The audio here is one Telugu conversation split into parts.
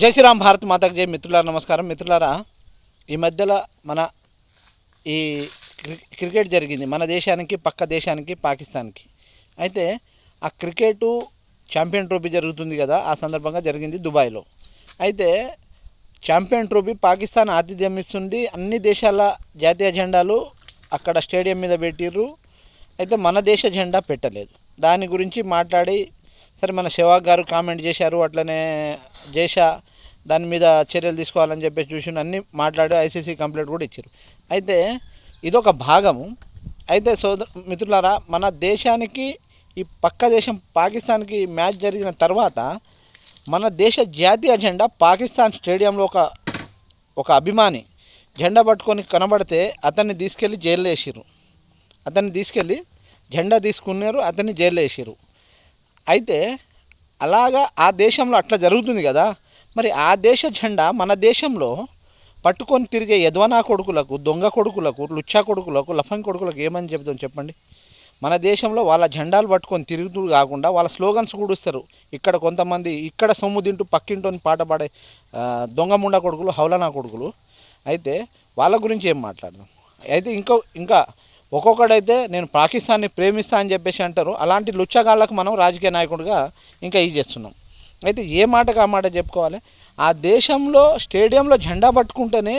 జై శ్రీరామ్ భారత్ మాతకు జై. మిత్రులారా నమస్కారం. మిత్రులారా ఈ మధ్యలో మన ఈ క్రి- క్రికెట్ జరిగింది. మన దేశానికి పక్క దేశానికి పాకిస్తాన్కి. అయితే ఆ క్రికెట్ ఛాంపియన్ ట్రోఫీ జరుగుతుంది కదా ఆ సందర్భంగా జరిగింది దుబాయ్లో. అయితే ఛాంపియన్ ట్రోఫీ పాకిస్తాన్ ఆతిథ్యం ఇస్తుంది. అన్ని దేశాల జాతీయ జెండాలు అక్కడ స్టేడియం మీద పెట్టిర్రు. అయితే మన దేశ జెండా పెట్టలేదు. దాని గురించి మాట్లాడి సరే మన సెవాగ్ గారు కామెంట్ చేశారు. అట్లనే జేషా దాని మీద చర్యలు తీసుకోవాలని చెప్పేసి చూసి అన్ని మాట్లాడి ఐసీసీ కంప్లైంట్ కూడా ఇచ్చారు అయితే ఇదొక భాగము. అయితే సోదర మిత్రులారా మన దేశానికి ఈ పక్క దేశం పాకిస్తాన్కి మ్యాచ్ జరిగిన తర్వాత మన దేశ జాతీయ జెండా పాకిస్తాన్ స్టేడియంలో ఒక ఒక అభిమాని జెండా పట్టుకొని కనబడితే అతన్ని తీసుకెళ్ళి జైల్లో వేసిర్రు. అతన్ని తీసుకెళ్ళి జెండా తీసుకున్నారు అతన్ని జైల్లో వేసిర్రు. అయితే అలాగా ఆ దేశంలో అట్లా జరుగుతుంది కదా. మరి ఆ దేశ జెండా మన దేశంలో పట్టుకొని తిరిగే యద్వనా కొడుకులకు దొంగ కొడుకులకు లుచ్చా కొడుకులకు లఫంగ్ కొడుకులకు ఏమని చెప్తాం చెప్పండి? మన దేశంలో వాళ్ళ జెండాలు పట్టుకొని తిరుగుతూ కాకుండా వాళ్ళ స్లోగన్స్ కూడుస్తారు ఇక్కడ కొంతమంది ఇక్కడ సొమ్ము తింటూ పక్కింటోని పాట పాడే దొంగముండ దొంగ ముండ కొడుకులు హౌలనా కొడుకులు అయితే వాళ్ళ గురించి ఏం మాట్లాడదాం? అయితే ఇంకో ఇంకా ఒక్కొక్కడైతే నేను పాకిస్తాన్ని ప్రేమిస్తా అని చెప్పేసి అంటారు. అలాంటి లుచ్చగాళ్ళకు మనం రాజకీయ నాయకుడిగా ఇంకా ఇది చేస్తున్నాం. అయితే ఏ మాటకు ఆ మాట చెప్పుకోవాలి? ఆ దేశంలో స్టేడియంలో జెండా పట్టుకుంటేనే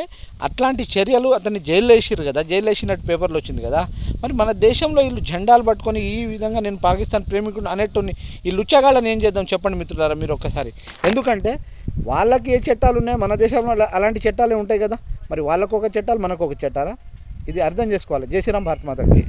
అట్లాంటి చర్యలు అతన్ని జైల్లో వేసిరు కదా జైలు వేసినట్టు పేపర్లు వచ్చింది కదా. మరి మన దేశంలో వీళ్ళు జెండాలు పట్టుకొని ఈ విధంగా నేను పాకిస్తాన్ ప్రేమికుడు అనేట్టుని ఈ లుచ్చగాళ్ళని ఏం చేద్దాం చెప్పండి మిత్రులారా మీరు ఒక్కసారి? ఎందుకంటే వాళ్ళకి ఏ చట్టాలు ఉన్నాయి? మన దేశంలో అలాంటి చట్టాలే ఉంటాయి కదా. మరి వాళ్ళకు ఒక చట్టాలు మనకు ఒక చట్టాలా? ఇది అర్థం చేసుకోవాలి. జై శ్రీరామ్ భారత్ మాతకి.